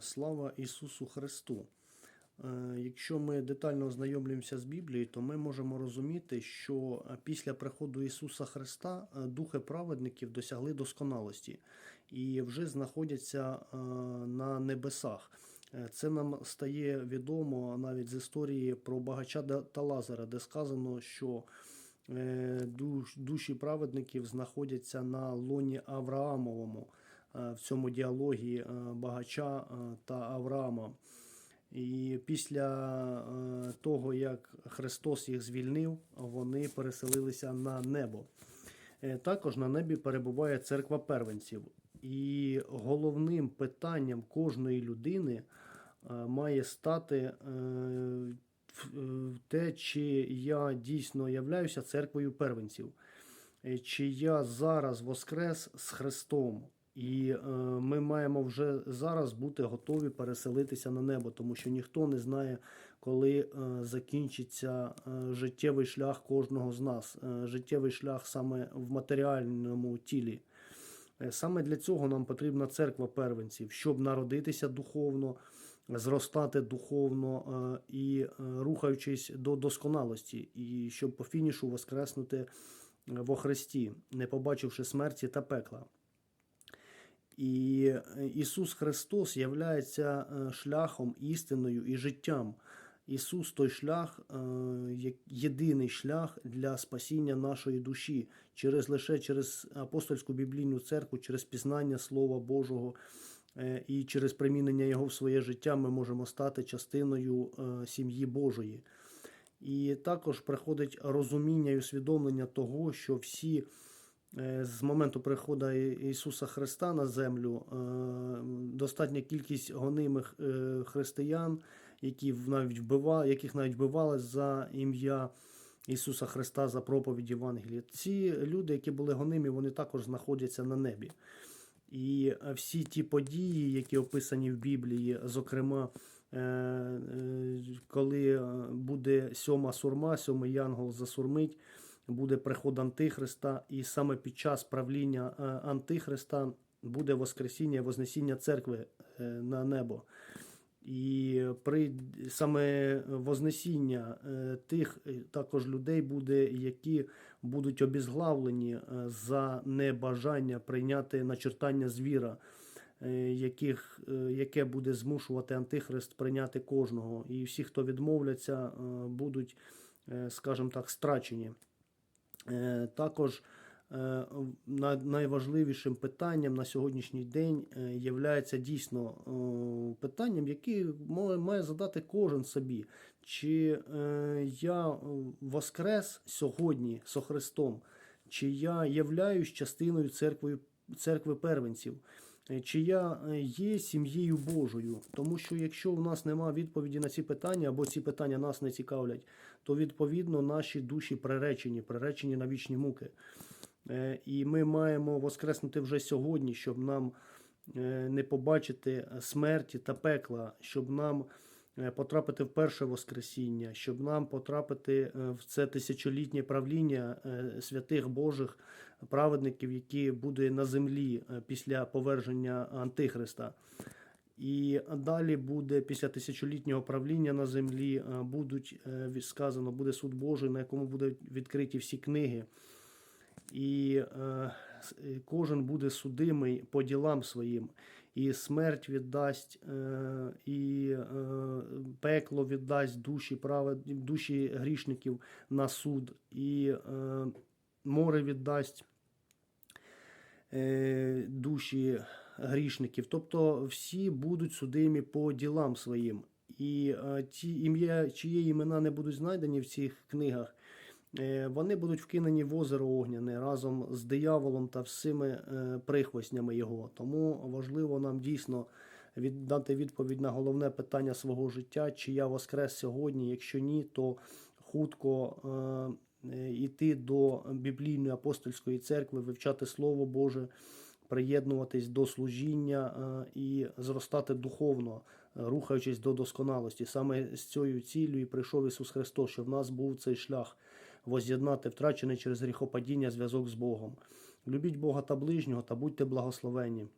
Слава Ісусу Христу! Е, Якщо ми детально ознайомлюємося з Біблією, то ми можемо розуміти, що е, після приходу Ісуса Христа е, духи праведників досягли досконалості і вже знаходяться на небесах. Це нам стає відомо навіть з історії про багача та Лазара, де сказано, що душі праведників знаходяться на лоні Авраамовому в цьому діалогі е, багача е, та Авраама. І після е, того, як Христос їх звільнив, вони переселилися на небо. Е, Також на небі перебуває церква первенців. І головним питанням кожної людини е, має стати е, е, те, чи я дійсно являюся церквою первенців, Е, чи я зараз воскрес з Христом. І е, ми маємо вже зараз бути готові переселитися на небо, тому що ніхто не знає, коли е, закінчиться е, життєвий шлях кожного з нас, е, життєвий шлях саме в матеріальному тілі. Е, Саме для цього нам потрібна церква первенців, щоб народитися духовно, зростати духовно е, і е, рухаючись до досконалості, і щоб по фінішу воскреснути е, во Христі, не побачивши смерті та пекла. І е, Ісус Христос являється е, шляхом, істиною і життям. Ісус той шлях, е, єдиний шлях для спасіння нашої душі, через лише через апостольську біблійну церкву, через пізнання Слова Божого і через примінення Його в своє життя ми можемо стати частиною сім'ї Божої. І також приходить розуміння і усвідомлення того, що всі з моменту приходу Ісуса Христа на землю е, достатня кількість гонимих е, християн, які навіть вбивали, яких навіть вбивали за ім'я Ісуса Христа за проповідь Євангелія. Ці люди, які були гонимі, вони також знаходяться на небі. І е, всі ті події, які описані в Біблії, зокрема, е, е, коли е, буде сьома сурма, сьомий янгол засурмить, буде приход Антихриста, і саме під час правління е, Антихриста буде Воскресіння Вознесіння церкви е, на небо. І при саме Вознесіння е, тих також людей буде, які будуть обізглавлені за небажання прийняти начертання звіра, яких, яке буде змушувати Антихрист прийняти кожного. І всі, хто відмовляться, будуть, скажімо так, страчені. Е, Також е, найважливішим питанням на сьогоднішній день є дійсно е, питанням, яке має задати кожен собі. Чи е, я е, воскрес сьогодні со Христом, чи я являюсь частиною церкви, церкви первенців, Е, чи я е, є сім'єю Божою. Тому що якщо у нас немає відповіді на ці питання, або ці питання нас не цікавлять, то відповідно наші душі приречені, приречені на вічні муки. Е, І ми маємо воскреснути вже сьогодні, щоб нам е, не побачити смерті та пекла, щоб нам е, потрапити в перше Воскресіння, щоб нам потрапити е, в це тисячолітнє правління е, святих Божих праведників, які буде на землі е, після поверження Антихриста. І далі буде після тисячолітнього правління на землі е, будуть е, сказано, буде суд Божий, на якому будуть відкриті всі книги. І е, е, кожен буде судимий по ділам своїм, і смерть віддасть, е, і е, пекло віддасть душі правед, душі грішників на суд, і е, море віддасть е, душі грішників. Тобто всі будуть судимі по ділам своїм. І е, ті ім'я, чиї імена не будуть знайдені в цих книгах, е, вони будуть вкинені в озеро Огняне разом з дияволом та всіми е, прихвостнями його. Тому важливо нам дійсно віддати відповідь на головне питання свого життя, чи я воскрес сьогодні. Якщо ні, то хутко е, е, йти до біблійної апостольської церкви, вивчати Слово Боже, приєднуватись до служіння е, і зростати духовно, е, рухаючись до досконалості. Саме з цією ціллю і прийшов Ісус Христос, щоб в нас був цей шлях воз'єднати втрачений через гріхопадіння зв'язок з Богом. Любіть Бога та ближнього та будьте благословенні.